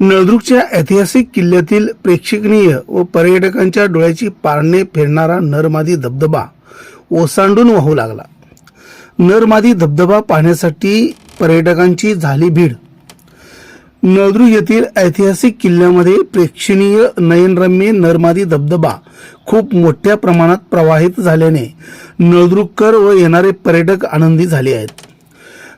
नळदुर्गच्या ऐतिहासिक किल्ल्यातील प्रेक्षणीय व पर्यटकांच्या डोळ्याची पारणे फिरणारा नरमादी धबधबा ओसांडून वाहू लागला. नरमादी धबधबा पाहण्यासाठी पर्यटकांची झाली भीड. नळदुर्ग येथील ऐतिहासिक किल्ल्यामध्ये प्रेक्षणीय नयनरम्य नरमादी धबधबा खूप मोठ्या प्रमाणात प्रवाहित झाल्याने नळदुर्गकर व येणारे पर्यटक आनंदी झाले आहेत.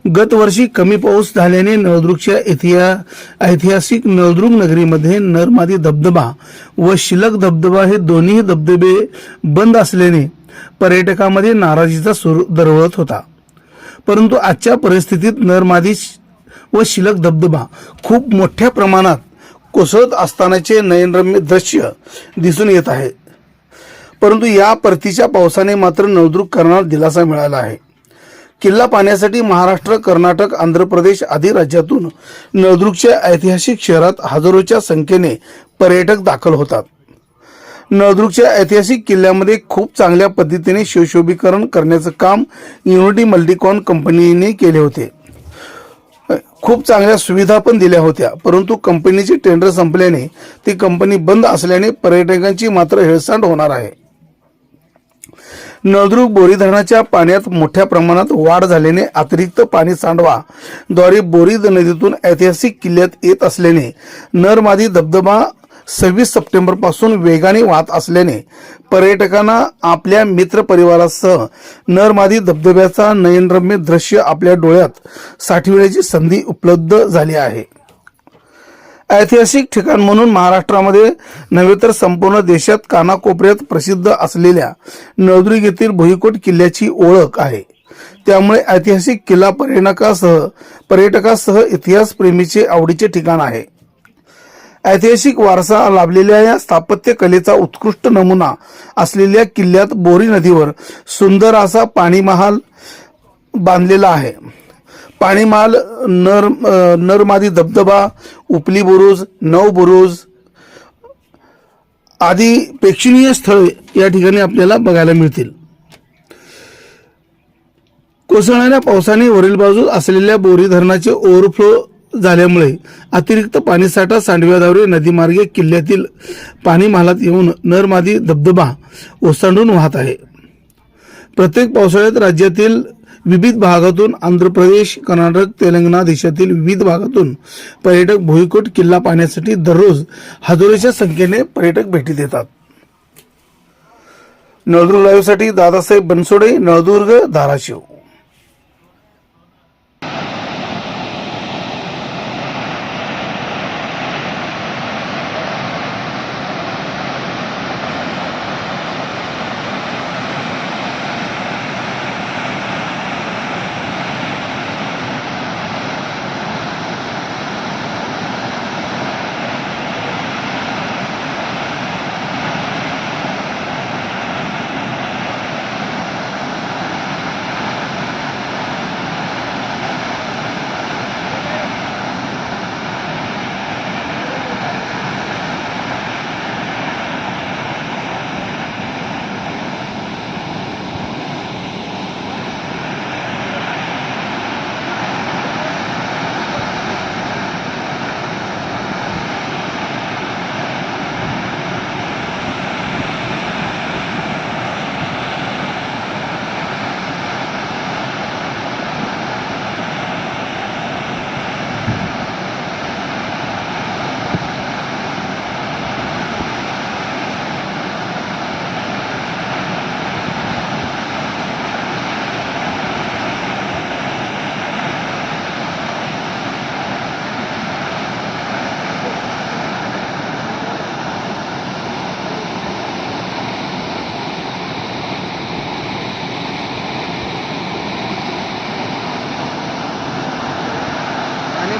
गतवर्षी कमी पाऊस झाल्याने नळदुर्गच्या इतिहा ऐतिहासिक नळदुर्ग नगरीमध्ये नरमादी धबधबा व शिलक धबधबा हे दोन्ही धबधबे बंद असल्याने पर्यटकांमध्ये नाराजीचा सूर दरवळत होता. परंतु आजच्या परिस्थितीत नरमादी व शिलक धबधबा खूप मोठ्या प्रमाणात कोसळत असतानाचे नयनरम्य दृश्य दिसून येत आहे. परंतु या परतीच्या पावसाने मात्र नळदुर्गकरांना दिलासा मिळाला आहे. किल्ला पाहण्यासाठी महाराष्ट्र कर्नाटक आंध्र प्रदेश आदी राज्यातून नळदुर्गच्या ऐतिहासिक शहरात हजारोच्या संख्येने पर्यटक दाखल होतात. नळदुर्गच्या ऐतिहासिक किल्ल्यामध्ये खूप चांगल्या पद्धतीने शिवशोभीकरण करण्याचं काम युनिटी मल्टीकॉन कंपनीने केले होते. खूप चांगल्या सुविधा पण दिल्या होत्या परंतु कंपनीचे टेंडर संपल्याने ती कंपनी बंद असल्याने पर्यटकांची मात्र हेळसांड होणार आहे. नळदुर्ग बोरी धरणाच्या पाण्यात मोठ्या प्रमाणात वाढ झाल्याने अतिरिक्त पाणी सांडवा द्वारे बोरी नदीतून ऐतिहासिक किल्ल्यात येत असल्याने नरमादी धबधबा सव्वीस सप्टेंबरपासून वेगाने वाहत असल्याने पर्यटकांना आपल्या मित्र परिवारासह नरमादी धबधब्याचा नयनरम्य दृश्य आपल्या डोळ्यात साठविण्याची संधी उपलब्ध झाली आहे. ऐतिहासिक ठिकाण म्हणून महाराष्ट्रामध्ये नव्हे तर संपूर्ण देशात कानाकोपऱ्यात प्रसिद्ध असलेल्या नळदुर्ग येथील भुईकोट किल्ल्याची ओळख आहे. त्यामुळे ऐतिहासिक किल्ला पर्यटकासह पर्यटकासह इतिहास प्रेमीचे आवडीचे ठिकाण आहे. ऐतिहासिक वारसा लाभलेल्या या स्थापत्य कलेचा उत्कृष्ट नमुना असलेल्या किल्ल्यात बोरी नदीवर सुंदर असा पाणी महाल बांधलेला आहे. पाणीमाल नर नरमादी धबधबा उपली बुरुज नव बुरुज आदी प्रेक्षणीय स्थळे या ठिकाणी आपल्याला बघायला मिळतील. कोसळणाऱ्या पावसाने वरील बाजूस असलेल्या बोरी धरणाचे ओव्हरफ्लो झाल्यामुळे अतिरिक्त पाणीसाठा सांडव्याद्वारे नदीमार्गे किल्ल्यातील पाणी महालात येऊन नरमादी धबधबा ओसांडून वाहत आहे. प्रत्येक पावसाळ्यात राज्यातील विविध भागातून आंध्र प्रदेश कर्नाटक तेलंगणा देशातील विविध भागातून पर्यटक भुईकोट किल्ला पाहण्यासाठी दररोज हजारोच्या संख्येने पर्यटक भेटी देतात. नळदुर्ग लाईव्हसाठी दादासाहेब बनसोडे नळदुर्ग धाराशिव.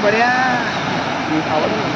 आणि बऱ्या आवडलं